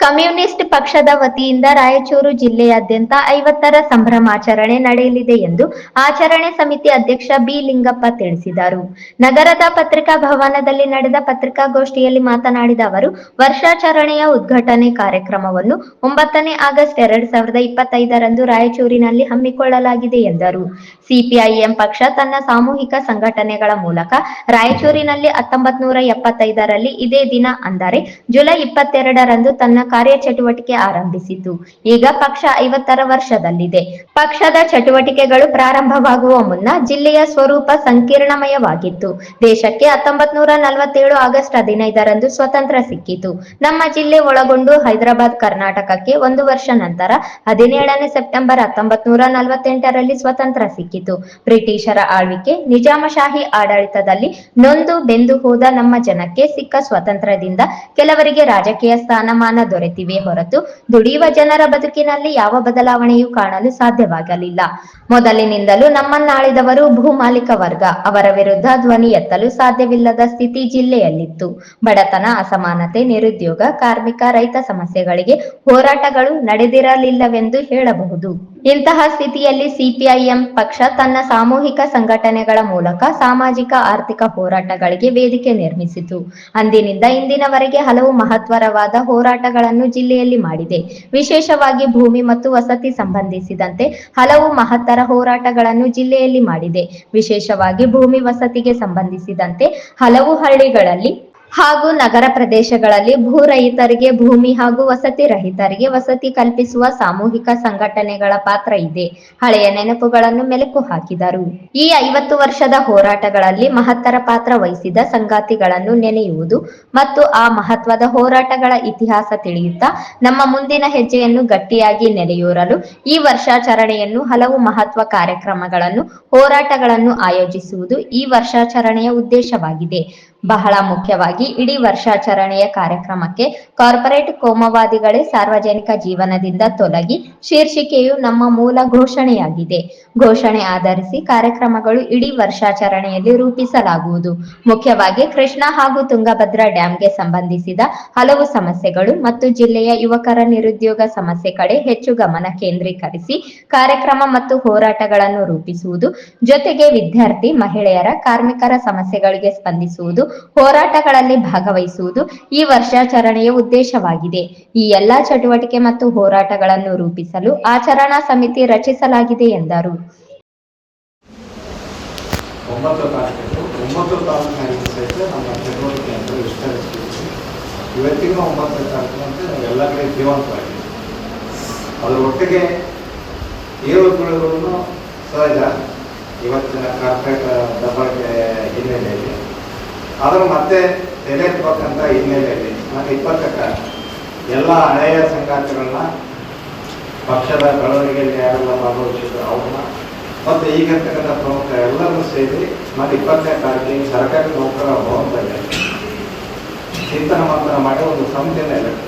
Communist ಪಕ್ಷದ ವತಿಯಿಂದ ರಾಯಚೂರು ಜಿಲ್ಲೆಯಾದ್ಯಂತ ಐವತ್ತರ ಸಂಭ್ರಮಾಚರಣೆ ನಡೆಯಲಿದೆ ಎಂದು ಆಚರಣೆ ಸಮಿತಿ ಅಧ್ಯಕ್ಷ ಬಿ ಲಿಂಗಪ್ಪ ತಿಳಿಸಿದರು. ನಗರದ ಪತ್ರಿಕಾ ಭವನದಲ್ಲಿ ನಡೆದ ಪತ್ರಿಕಾಗೋಷ್ಠಿಯಲ್ಲಿ ಮಾತನಾಡಿದ ಅವರು, ವರ್ಷಾಚರಣೆಯ ಉದ್ಘಾಟನೆ ಕಾರ್ಯಕ್ರಮವನ್ನು ಒಂಬತ್ತನೇ ಆಗಸ್ಟ್ ಎರಡ್ ಸಾವಿರದ ಇಪ್ಪತ್ತೈದರಂದು ರಾಯಚೂರಿನಲ್ಲಿ ಹಮ್ಮಿಕೊಳ್ಳಲಾಗಿದೆ ಎಂದರು. ಸಿಪಿಐಎಂ ಪಕ್ಷ ತನ್ನ ಸಾಮೂಹಿಕ ಸಂಘಟನೆಗಳ ಮೂಲಕ ರಾಯಚೂರಿನಲ್ಲಿ ಹತ್ತೊಂಬತ್ ನೂರ ಎಪ್ಪತ್ತೈದರಲ್ಲಿ ಇದೇ ದಿನ ಅಂದರೆ ಜುಲೈ ಇಪ್ಪತ್ತೆರಡರಂದು ತನ್ನ ಕಾರ್ಯಚಟುವಟಿಕೆ ಆರಂಭಿಸಿತು. ಈಗ ಪಕ್ಷ ಐವತ್ತರ ವರ್ಷದಲ್ಲಿದೆ. ಪಕ್ಷದ ಚಟುವಟಿಕೆಗಳು ಪ್ರಾರಂಭವಾಗುವ ಮುನ್ನ ಜಿಲ್ಲೆಯ ಸ್ವರೂಪ ಸಂಕೀರ್ಣಮಯವಾಗಿತ್ತು. ದೇಶಕ್ಕೆ ಹತ್ತೊಂಬತ್ ನೂರ ನಲವತ್ತೇಳು ಆಗಸ್ಟ್ ಹದಿನೈದರಂದು ಸ್ವತಂತ್ರ ಸಿಕ್ಕಿತು. ನಮ್ಮ ಜಿಲ್ಲೆ ಒಳಗೊಂಡು ಹೈದರಾಬಾದ್, ಕರ್ನಾಟಕಕ್ಕೆ ಒಂದು ವರ್ಷ ನಂತರ ಹದಿನೇಳನೇ ಸೆಪ್ಟೆಂಬರ್ ಹತ್ತೊಂಬತ್ ನೂರ ನಲವತ್ತೆಂಟರಲ್ಲಿ ಸ್ವತಂತ್ರ ಸಿಕ್ಕಿತು. ಬ್ರಿಟಿಷರ ಆಳ್ವಿಕೆ ನಿಜಾಮಶಾಹಿ ಆಡಳಿತದಲ್ಲಿ ನೊಂದು ಬೆಂದು ಹೋದ ನಮ್ಮ ಜನಕ್ಕೆ ಸಿಕ್ಕ ಸ್ವಾತಂತ್ರ್ಯದಿಂದ ಕೆಲವರಿಗೆ ರಾಜಕೀಯ ಸ್ಥಾನಮಾನ ದೊರೆತಿವೆ ಹೊರತು ದುಡಿಯುವ ಜನರ ಬದುಕಿನಲ್ಲಿ ಯಾವ ಬದಲಾವಣೆಯೂ ಕಾಣಲು ಸಾಧ್ಯವಾಗಲಿಲ್ಲ. ಮೊದಲಿನಿಂದಲೂ ನಮ್ಮನ್ನಾಳಿದವರು ಭೂಮಾಲಿಕ ವರ್ಗ. ಅವರ ವಿರುದ್ಧ ಧ್ವನಿ ಎತ್ತಲು ಸಾಧ್ಯವಿಲ್ಲದ ಸ್ಥಿತಿ ಜಿಲ್ಲೆಯಲ್ಲಿತ್ತು. ಬಡತನ, ಅಸಮಾನತೆ, ನಿರುದ್ಯೋಗ, ಕಾರ್ಮಿಕ, ರೈತ ಸಮಸ್ಯೆಗಳಿಗೆ ಹೋರಾಟಗಳು ನಡೆದಿರಲಿಲ್ಲವೆಂದು ಹೇಳಬಹುದು. ಇಂತಹ ಸ್ಥಿತಿಯಲ್ಲಿ ಸಿಪಿಐಎಂ ಪಕ್ಷ ತನ್ನ ಸಾಮೂಹಿಕ ಸಂಘಟನೆಗಳ ಮೂಲಕ ಸಾಮಾಜಿಕ ಆರ್ಥಿಕ ಹೋರಾಟಗಳಿಗೆ ವೇದಿಕೆ ನಿರ್ಮಿಸಿತು. ಅಂದಿನಿಂದ ಇಂದಿನವರೆಗೆ ಹಲವು ಮಹತ್ವರವಾದ ಹೋರಾಟಗಳನ್ನು ಜಿಲ್ಲೆಯಲ್ಲಿ ಮಾಡಿದೆ. ವಿಶೇಷವಾಗಿ ಭೂಮಿ ಮತ್ತು ವಸತಿ ಸಂಬಂಧಿಸಿದಂತೆ ಹಲವು ಮಹತ್ತರ ಹೋರಾಟಗಳನ್ನು ಜಿಲ್ಲೆಯಲ್ಲಿ ಮಾಡಿದೆ. ವಿಶೇಷವಾಗಿ ಭೂಮಿ ವಸತಿಗೆ ಸಂಬಂಧಿಸಿದಂತೆ ಹಲವು ಹಳ್ಳಿಗಳಲ್ಲಿ ಹಾಗೂ ನಗರ ಪ್ರದೇಶಗಳಲ್ಲಿ ಭೂ ರಹಿತರಿಗೆ ಭೂಮಿ ಹಾಗೂ ವಸತಿ ರಹಿತರಿಗೆ ವಸತಿ ಕಲ್ಪಿಸುವ ಸಾಮೂಹಿಕ ಸಂಘಟನೆಗಳ ಪಾತ್ರ ಇದೆ. ಹಳೆಯ ನೆನಪುಗಳನ್ನು ಮೆಲುಕು ಹಾಕಿದರು. ಈ ಐವತ್ತು ವರ್ಷದ ಹೋರಾಟಗಳಲ್ಲಿ ಮಹತ್ತರ ಪಾತ್ರ ವಹಿಸಿದ ಸಂಗಾತಿಗಳನ್ನು ನೆನೆಯುವುದು ಮತ್ತು ಆ ಮಹತ್ವದ ಹೋರಾಟಗಳ ಇತಿಹಾಸ ತಿಳಿಯುತ್ತಾ ನಮ್ಮ ಮುಂದಿನ ಹೆಜ್ಜೆಯನ್ನು ಗಟ್ಟಿಯಾಗಿ ನೆಲೆಯೂರಲು ಈ ವರ್ಷಾಚರಣೆಯನ್ನು ಹಲವು ಮಹತ್ವ ಕಾರ್ಯಕ್ರಮಗಳನ್ನು, ಹೋರಾಟಗಳನ್ನು ಆಯೋಜಿಸುವುದು ಈ ವರ್ಷಾಚರಣೆಯ ಉದ್ದೇಶವಾಗಿದೆ. ಬಹಳ ಮುಖ್ಯವಾಗಿ ಇಡೀ ವರ್ಷಾಚರಣೆಯ ಕಾರ್ಯಕ್ರಮಕ್ಕೆ ಕಾರ್ಪೊರೇಟ್ ಕೋಮವಾದಿಗಳೇ ಸಾರ್ವಜನಿಕ ಜೀವನದಿಂದ ತೊಲಗಿ ಶೀರ್ಷಿಕೆಯು ನಮ್ಮ ಮೂಲ ಘೋಷಣೆಯಾಗಿದೆ. ಘೋಷಣೆ ಆಧರಿಸಿ ಕಾರ್ಯಕ್ರಮಗಳು ಇಡೀ ವರ್ಷಾಚರಣೆಯಲ್ಲಿ ರೂಪಿಸಲಾಗುವುದು. ಮುಖ್ಯವಾಗಿ ಕೃಷ್ಣ ಹಾಗೂ ತುಂಗಭದ್ರಾ ಡ್ಯಾಂಗೆ ಸಂಬಂಧಿಸಿದ ಹಲವು ಸಮಸ್ಯೆಗಳು ಮತ್ತು ಜಿಲ್ಲೆಯ ಯುವಕರ ನಿರುದ್ಯೋಗ ಸಮಸ್ಯೆ ಕಡೆ ಹೆಚ್ಚು ಗಮನ ಕೇಂದ್ರೀಕರಿಸಿ ಕಾರ್ಯಕ್ರಮ ಮತ್ತು ಹೋರಾಟಗಳನ್ನು ರೂಪಿಸುವುದು. ಜೊತೆಗೆ ವಿದ್ಯಾರ್ಥಿ, ಮಹಿಳೆಯರ, ಕಾರ್ಮಿಕರ ಸಮಸ್ಯೆಗಳಿಗೆ ಸ್ಪಂದಿಸುವುದು ಹೋರಾಟಗಳಲ್ಲಿ ಭಾಗವಹಿಸುವುದು ಈ ವರ್ಷಾಚರಣೆಯ ಉದ್ದೇಶವಾಗಿದೆ. ಈ ಎಲ್ಲಾ ಚಟುವಟಿಕೆ ಮತ್ತು ಹೋರಾಟಗಳನ್ನು ರೂಪಿಸಲು ಆಚರಣಾ ಸಮಿತಿ ರಚಿಸಲಾಗಿದೆ ಎಂದರು. ಇವತ್ತಿನ ಒಂಬತ್ತನೇ ತಾರೀಕು ಅಂತ ಎಲ್ಲ ಕಡೆ ಜೀವಂತವಾಗಿದೆ. ಅದರ ಒಟ್ಟಿಗೆ ಏರುಪೀಳುಗಳನ್ನು ಸಹಜ ಇವತ್ತಿನ ಕಾರ್ಪೊರೇಟ್ ದಬ್ಬಾಳಿಕೆ ಹಿನ್ನೆಲೆಯಲ್ಲಿ. ಅದನ್ನು ಮತ್ತೆ ತೆರೆಯಬೇಕಂತ ಹಿನ್ನೆಲೆಯಲ್ಲಿ ಮತ್ತು ಇಪ್ಪತ್ತಕ್ಕ ಎಲ್ಲ ಹಳೆಯ ಸಂಗಾತಿಗಳನ್ನ ಪಕ್ಷದ ಬೆಳವಣಿಗೆಯಲ್ಲಿ ಯಾರೆಲ್ಲ ಭಾಗವಹಿಸಿದ್ರು ಅವ್ರನ್ನ. ಮತ್ತು ಈಗಿರ್ತಕ್ಕಂಥ ಪ್ರಮುಖ ಎಲ್ಲರನ್ನೂ ಸೇರಿ ಮತ್ತು ಇಪ್ಪತ್ತನೇ ತಾರೀಕಿಗೆ ಸರ್ಕಾರಿ ನೌಕರ ಭವನದಲ್ಲಿ ಚಿಂತನ ಮಂಥನ ಮಾಡಿ ಒಂದು ಸಮಿತಿಯನ್ನು ಎಲೆಕ್ಟ್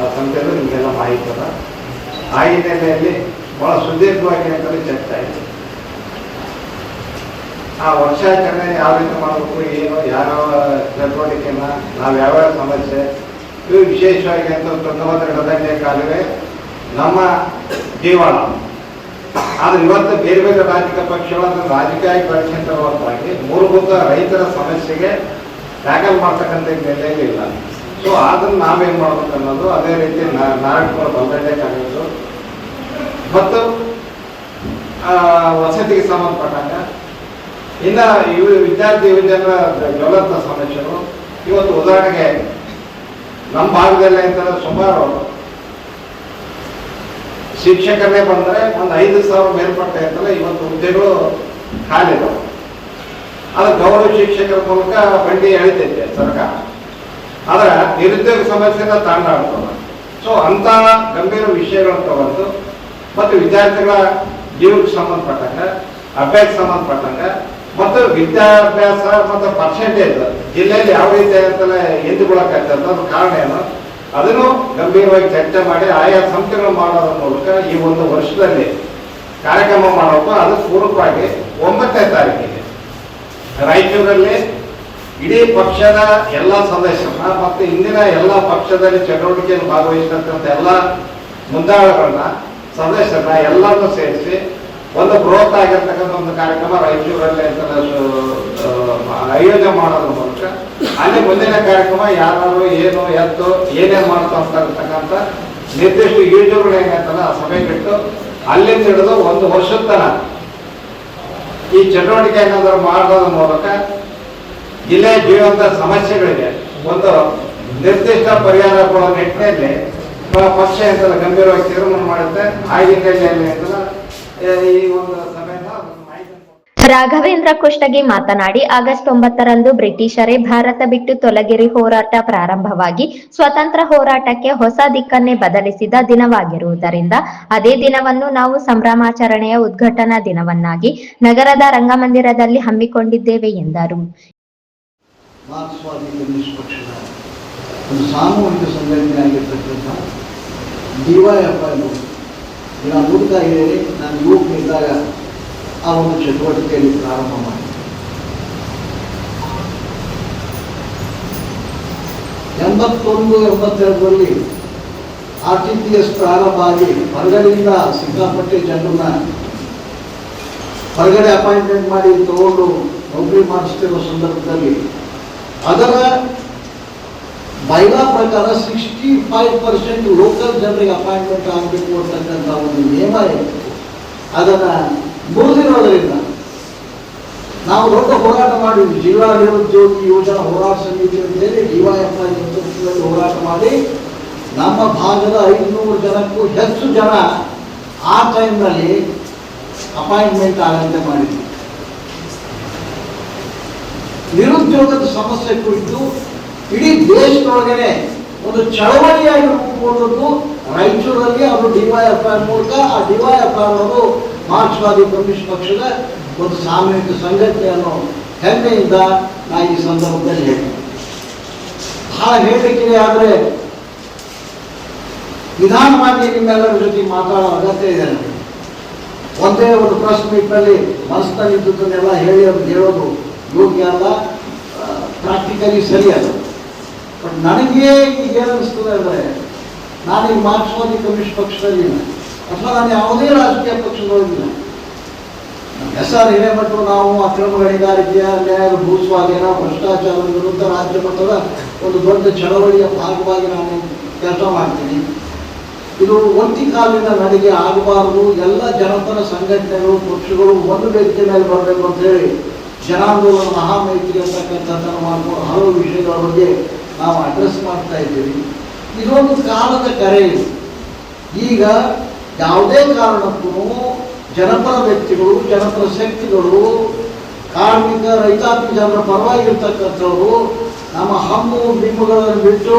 ಆ ಸಮಿತಿಯಲ್ಲೂ ನಿಮಗೆಲ್ಲ ಮಾಹಿತಿ ಅದ. ಆ ಹಿನ್ನೆಲೆಯಲ್ಲಿ ಭಾಳ ಸುದೀರ್ಘವಾಗಿ ಅಂತಲೇ ಚರ್ಚೆ ಆಯಿತು. ಆ ವರ್ಷಾಚರಣೆ ಯಾವ ರೀತಿ ಮಾಡಬೇಕು ಏನು ಯಾವ್ಯಾವ ಚಟುವಟಿಕೆನ ನಾವು ಯಾವ್ಯಾವ ಸಮಸ್ಯೆ ಇವು ವಿಶೇಷವಾಗಿ ಅಂತ ತುಂಗಭದ್ರ ದಂಡೆ ಕಾಲುವೆ ನಮ್ಮ ಜೀವನ. ಆದ್ರೆ ಇವತ್ತು ಬೇರೆ ಬೇರೆ ರಾಜಕೀಯ ಪಕ್ಷಗಳು ಅದನ್ನು ರಾಜಕೀಯ ಹೊರತಾಗಿ ಮೂಲಭೂತ ರೈತರ ಸಮಸ್ಯೆಗೆ ಟ್ಯಾಕಲ್ ಮಾಡ್ತಕ್ಕಂಥ ನೆಲೆಯಲ್ಲಿ ಇಲ್ಲ. ಸೊ ಅದನ್ನು ನಾವೇನು ಮಾಡ್ಬೇಕು ಅನ್ನೋದು ಅದೇ ರೀತಿ ನಾರಾಯಣಪುರ ಬಲ್ದಂಡೆ ಕಾಲೇಜು ಮತ್ತು ವಸತಿಗೆ ಸಂಬಂಧಪಟ್ಟಂಗ ಇನ್ನ ಇವು ವಿದ್ಯಾರ್ಥಿ ಯುವಜನರ ಜ್ವಲಂತ ಸಮಸ್ಯೆಗಳು ಇವತ್ತು ಉದಾಹರಣೆಗೆ ನಮ್ಮ ಭಾಗದಲ್ಲಿ ಅಂತಂದ್ರೆ ಸುಮಾರು ಶಿಕ್ಷಕರೇ ಬಂದ್ರೆ ಒಂದು ಐದು ಸಾವಿರ ಮೇಲ್ಪಟ್ಟ ಅಂತಂದ್ರೆ ಇವತ್ತು ಹುದ್ದೆಗಳು ಖಾಲಿ ಇದಾವೆ ಅದು ಗೌರವ ಶಿಕ್ಷಕರ ಮೂಲಕ ಬಂಡಿ ಎಳಿತೈತೆ ಸರ್ಕಾರ. ಆದ್ರೆ ನಿರುದ್ಯೋಗ ಸಮಸ್ಯೆನ ತಾಂಡಾಡ್ತದೆ. ಸೊ ಅಂತ ಗಂಭೀರ ವಿಷಯಗಳನ್ನು ತಗೊಂಡು ಮತ್ತು ವಿದ್ಯಾರ್ಥಿಗಳ ಜೀವಕ್ಕೆ ಸಂಬಂಧಪಟ್ಟಂಗೆ ಅಭ್ಯಾಸ ಸಂಬಂಧಪಟ್ಟಂಗ ಮತ್ತು ವಿದ್ಯಾಭ್ಯಾಸ ಮತ್ತು ಪರ್ಸೆಂಟೇಜ್ ಜಿಲ್ಲೆಯಲ್ಲಿ ಯಾವ ರೀತಿ ಅಂತಲೇ ಎಂದುಕೊಳ್ಳಕ್ಕಾಗ್ತದೆ ಅನ್ನೋದು ಕಾರಣ ಏನು? ಅದನ್ನು ಗಂಭೀರವಾಗಿ ಚರ್ಚೆ ಮಾಡಿ ಆಯಾ ಸಂಸ್ಥೆಗಳು ಮಾಡೋದ್ರ ಮೂಲಕ ಈ ಒಂದು ವರ್ಷದಲ್ಲಿ ಕಾರ್ಯಕ್ರಮ ಮಾಡೋದು ಅದು ಪೂರ್ವಕವಾಗಿ ಒಂಬತ್ತನೇ ತಾರೀಕಿಗೆ. ರಾಯಚೂರಲ್ಲಿ ಇಡೀ ಪಕ್ಷದ ಎಲ್ಲ ಸದಸ್ಯರನ್ನ ಮತ್ತು ಇಂದಿನ ಎಲ್ಲ ಪಕ್ಷದಲ್ಲಿ ಚಟುವಟಿಕೆಯಲ್ಲಿ ಭಾಗವಹಿಸಿದಂಥ ಎಲ್ಲ ಮುಂದಾಳುಗಳನ್ನ, ಸದಸ್ಯರನ್ನ ಎಲ್ಲರನ್ನೂ ಸೇರಿಸಿ ಒಂದು ಬೃಹತ್ ಆಗಿರ್ತಕ್ಕಂಥ ಒಂದು ಕಾರ್ಯಕ್ರಮ ರಾಯಚೂರಲ್ಲಿ ಅಂತ ಆಯೋಜನೆ ಮಾಡೋದ್ರ ಮೂಲಕ. ಅಲ್ಲಿ ಮುಂದಿನ ಕಾರ್ಯಕ್ರಮ ಯಾರು, ಏನು ಎತ್ತು ಏನೇನು ಮಾಡ್ತಾ ಅಂತ ಇರ್ತಕ್ಕಂಥ ನಿರ್ದಿಷ್ಟ ಯೋಜನೆಗಳು ಏನಾಯ್ತಲ್ಲ ಆ ಸಭೆ ಬಿಟ್ಟು ಅಲ್ಲಿಂದ ಹಿಡಿದು ಒಂದು ವರ್ಷದ ತನಕ ಈ ಚಟುವಟಿಕೆ ಏನಾದರೂ ಮಾಡೋದ್ರ ಮೂಲಕ ಇಲ್ಲೇ ಜೀವಂತ ಸಮಸ್ಯೆಗಳಿಗೆ ಒಂದು ನಿರ್ದಿಷ್ಟ ಪರಿಹಾರ ಕೊಡೋ ನಿಟ್ಟಿನಲ್ಲಿ ಪಕ್ಷ ಅಂತ ಗಂಭೀರವಾಗಿ ತೀರ್ಮಾನ ಮಾಡುತ್ತೆ. ಅಂತಲ್ಲ ರಾಘವೇಂದ್ರ ಕುಷ್ಟಗಿ ಮಾತನಾಡಿ, ಆಗಸ್ಟ್ ಒಂಬತ್ತರಂದು ಬ್ರಿಟಿಷರೇ ಭಾರತ ಬಿಟ್ಟು ತೊಲಗಿರಿ ಹೋರಾಟ ಪ್ರಾರಂಭವಾಗಿ ಸ್ವತಂತ್ರ ಹೋರಾಟಕ್ಕೆ ಹೊಸ ದಿಕ್ಕನ್ನೇ ಬದಲಿಸಿದ ದಿನವಾಗಿರುವುದರಿಂದ ಅದೇ ದಿನವನ್ನು ನಾವು ಸಂಭ್ರಮಾಚರಣೆಯ ಉದ್ಘಾಟನಾ ದಿನವನ್ನಾಗಿ ನಗರದ ರಂಗಮಂದಿರದಲ್ಲಿ ಹಮ್ಮಿಕೊಂಡಿದ್ದೇವೆ ಎಂದರು. ಸಾಮೂಹಿಕ ನಾನು ನೋಡ್ತಾ ಹೇಳಿ ನಾನು ಯುವಕನಿದ್ದಾಗ ಆ ಒಂದು ಚಟುವಟಿಕೆಯಲ್ಲಿ ಪ್ರಾರಂಭ ಮಾಡಿ ಎಂಬತ್ತೊಂದು, ಎಂಬತ್ತೆರಡರಲ್ಲಿ ಆರ್ ಟಿ ಪಿ ಎಸ್ ಪ್ರಾರಂಭ ಆಗಿ ಹೊರಗಡೆಯಿಂದ ಸಿಕ್ಕಾಪಟ್ಟೆ ಜನರನ್ನ ಹೊರಗಡೆ ಅಪಾಯಿಂಟ್ಮೆಂಟ್ ಮಾಡಿ ತಗೊಂಡು ನೌಕರಿ ಮಾಡಿಸ್ತಿರೋ ಸಂದರ್ಭದಲ್ಲಿ ಅದರ ಬೈಲಾ ಪ್ರಕಾರ ಸಿಕ್ಸ್ಟಿ ಫೈವ್ ಪರ್ಸೆಂಟ್ ಲೋಕಲ್ ಜನರಿಗೆ ಅಪಾಯಿಂಟ್ಮೆಂಟ್ ಆಗಬೇಕು ಅಂತಕ್ಕಂಥ ಒಂದು ನಿಯಮ ಇತ್ತು ಅದನ್ನು ಮುರಿದಿರೋದ್ರಿಂದ ನಾವು ದೊಡ್ಡ ಹೋರಾಟ ಮಾಡಿದ್ವಿ. ಜಿಲ್ಲಾ ನಿರುದ್ಯೋಗಿ ಯೋಜನಾ ಹೋರಾಟ ಸಮಿತಿ ಅಂತೇಳಿ ಹೇಳಿ ವೈ ಎಫ್ ಐ ನೇತೃತ್ವದಲ್ಲಿ ಹೋರಾಟ ಮಾಡಿ ನಮ್ಮ ಭಾಗದ ಐದುನೂರು ಜನಕ್ಕೂ ಹೆಚ್ಚು ಜನ ಆ ಟೈಮ್ನಲ್ಲಿ ಅಪಾಯಿಂಟ್ಮೆಂಟ್ ಆಗಂತೆ ಮಾಡಿದ್ವಿ. ನಿರುದ್ಯೋಗದ ಸಮಸ್ಯೆ ಕುರಿತು ಇಡೀ ದೇಶದೊಳಗೆ ಒಂದು ಚಳವಳಿಯಾಗಿ ರೂಪುಗೊಂಡದ್ದು ರಾಯಚೂರಲ್ಲಿ ಅವರು ಡಿವೈಎಫ್ಆರ್ ಮೂಲಕ ಆ ಡಿವೈಎಫ್ಆರ್ ಅನ್ನೋದು ಮಾರ್ಕ್ಸ್ವಾದಿ ಕಮ್ಯುನಿಸ್ಟ್ ಪಕ್ಷದ ಒಂದು ಸಾಮೂಹಿಕ ಸಂಘಟನೆ ಅನ್ನೋ ಹೆಮ್ಮೆಯಿಂದ ನಾ ಈ ಸಂದರ್ಭದಲ್ಲಿ ಹೇಳ್ತೀನಿ. ಬಹಳ ಹೇಳಬೇಕಿದೆ ಆದರೆ ನಿಧಾನವಾಗಿ ನಿಮ್ಮೆಲ್ಲರ ಜೊತೆ ಮಾತಾಡೋ ಅಗತ್ಯ ಇದೆ ನನಗೆ ಒಂದೇ ಒಂದು ಪ್ರೆಸ್ ಮೀಟ್ನಲ್ಲಿ ಮನಸ್ಸಿನಲ್ಲಿದ್ದುದನ್ನೆಲ್ಲ ಹೇಳಿ ಅದು ಹೇಳೋದು ಯೋಗ್ಯ ಅಲ್ಲ ಪ್ರಾಕ್ಟಿಕಲಿ ಸರಿ ಅಲ್ಲ. ಬಟ್ ನನಗೆ ಈಗ ಏನಿಸ್ತದೆ ಅಂದರೆ ನಾನೀಗ ಮಾರ್ಕ್ಸ್ವಾದಿ ಕಮ್ಯುನಿಸ್ಟ್ ಪಕ್ಷದಲ್ಲಿಲ್ಲ ಅಥವಾ ನಾನು ಯಾವುದೇ ರಾಜಕೀಯ ಪಕ್ಷದೊಳಗಿಲ್ಲ ಎಸ್ ಆರ್ ಹಿರೇಮಠರು ನಾವು ಅಕ್ರಮ ಗಣಿಗಾರಿಕೆಯ ನ್ಯಾಯ ಭೂಸ್ವಾಧೀನ, ಭ್ರಷ್ಟಾಚಾರದ ವಿರುದ್ಧ ರಾಜ್ಯ ಮಟ್ಟದ ಒಂದು ದೊಡ್ಡ ಚಳವಳಿಯ ಭಾಗವಾಗಿ ನಾನು ಕೆಲಸ ಮಾಡ್ತೀನಿ. ಇದು ಒಂಟಿ ಕಾಲಿನ ನನಗೆ ಆಗಬಾರದು. ಎಲ್ಲ ಜನಪರ ಸಂಘಟನೆಗಳು, ಪಕ್ಷಗಳು ಒಂದು ವ್ಯಕ್ತಿ ಮೇಲೆ ಬರಬೇಕು ಅಂತ ಹೇಳಿ ಜನಾಂದೋಲನ, ಮಹಾಮೈತ್ರಿ ಅಂತಕ್ಕಂಥದ್ದನ್ನು ಮಾಡಿಕೊಂಡು ಹಲವು ವಿಷಯಗಳ ಬಗ್ಗೆ ನಾವು ಅಡ್ರೆಸ್ ಮಾಡ್ತಾ ಇದ್ದೀವಿ. ಇದೊಂದು ಕಾಲದ ಕರೆ ಈಗ ಯಾವುದೇ ಕಾರಣಕ್ಕೂ ಜನಪರ ವ್ಯಕ್ತಿಗಳು, ಜನಪರ ಶಕ್ತಿಗಳು, ಕಾರ್ಮಿಕ, ರೈತಾಪಿ ಜನರ ಪರವಾಗಿರ್ತಕ್ಕಂಥವ್ರು ನಮ್ಮ ಹಮ್ಮು ಬಿಮ್ಮುಗಳನ್ನು ಬಿಟ್ಟು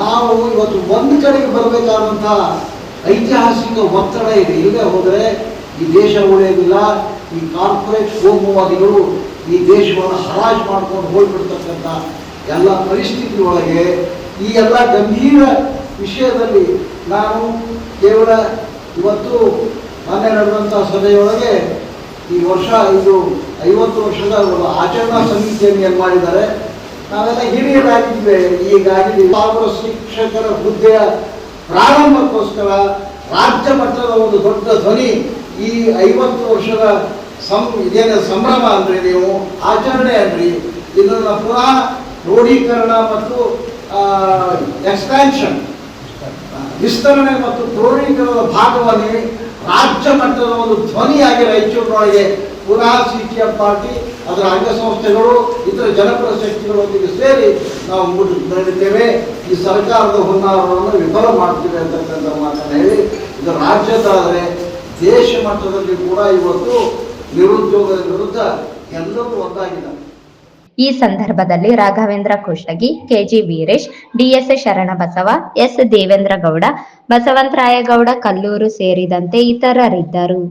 ನಾವು ಇವತ್ತು ಒಂದು ಕಡೆಗೆ ಬರಬೇಕಾದಂಥ ಐತಿಹಾಸಿಕ ಒತ್ತಡ ಇದೆ. ಇಲ್ಲದೆ ಹೋದರೆ ಈ ದೇಶ ಉಳಿಯೋದಿಲ್ಲ. ಈ ಕಾರ್ಪೊರೇಟ್ ಕೋಮುವಾದಿಗಳು ಈ ದೇಶವನ್ನು ಹರಾಜು ಮಾಡ್ಕೊಂಡು ಹೋಗ್ಬಿಡ್ತಕ್ಕಂಥ ಎಲ್ಲ ಪರಿಸ್ಥಿತಿ ಒಳಗೆ ಈ ಎಲ್ಲ ಗಂಭೀರ ವಿಷಯದಲ್ಲಿ ನಾನು ಕೇವಲ ಇವತ್ತು ಮೊನ್ನೆ ನಡೆದಂಥ ಸಭೆಯೊಳಗೆ ಈ ವರ್ಷ ಇದು ಐವತ್ತು ವರ್ಷದ ಒಂದು ಆಚರಣಾ ಸಮಿತಿಯನ್ನು ಏನು ಮಾಡಿದ್ದಾರೆ, ನಾವೆಲ್ಲ ಹಿರಿಯರಾಗಿದ್ದೇವೆ ಈಗಾಗಿ ಸಾವಿರ ಶಿಕ್ಷಕರ ಹುದ್ದೆಯ ಪ್ರಾರಂಭಕ್ಕೋಸ್ಕರ ರಾಜ್ಯ ಮಟ್ಟದ ಒಂದು ದೊಡ್ಡ ಧ್ವನಿ ಈ ಐವತ್ತು ವರ್ಷದ ಸಂ ಇದೇನ ಸಂಭ್ರಮ ಅಂದ್ರೆ ನೀವು ಆಚರಣೆ ಅನ್ರಿ. ಇದನ್ನು ಪುನಃ ಕ್ರೋಢೀಕರಣ ಮತ್ತು ಎಕ್ಸ್ಪ್ಯಾನ್ಷನ್ ವಿಸ್ತರಣೆ ಮತ್ತು ಕ್ರೋಢೀಕರಣದ ಭಾಗವಾಗಿ ರಾಜ್ಯ ಮಟ್ಟದ ಒಂದು ಧ್ವನಿಯಾಗಿ ರಾಯಚೂರಿನೊಳಗೆ ಪುನಃ ಸಿ ಟಿ ಎಂ ಪಾರ್ಟಿ, ಅದರ ಅಂಗಸಂಸ್ಥೆಗಳು, ಇತರ ಜನಪರ ಶಕ್ತಿಗಳೊಂದಿಗೆ ಸೇರಿ ನಾವು ನಡೆಯುತ್ತೇವೆ. ಈ ಸರ್ಕಾರದ ಹುನ್ನಾರವನ್ನು ವಿಫಲ ಮಾಡ್ತೀವಿ ಅಂತಕ್ಕಂಥ ಮಾತನ್ನು ಹೇಳಿ, ಇದು ರಾಜ್ಯದಾದರೆ ದೇಶ ಮಟ್ಟದಲ್ಲಿ ಕೂಡ ಇವತ್ತು ನಿರುದ್ಯೋಗದ ವಿರುದ್ಧ ಎಲ್ಲರೂ ಒಂದಾಗಿದ್ದಾರೆ ಈ ಸಂದರ್ಭದಲ್ಲಿ Raghavendra Kushtagi KG Veeresh DS Sharanabasava, S Devendra Gowda, Basavantarayagowda Kalluru ಸೇರಿದಂತೆ ಇತರರಿದ್ದರು.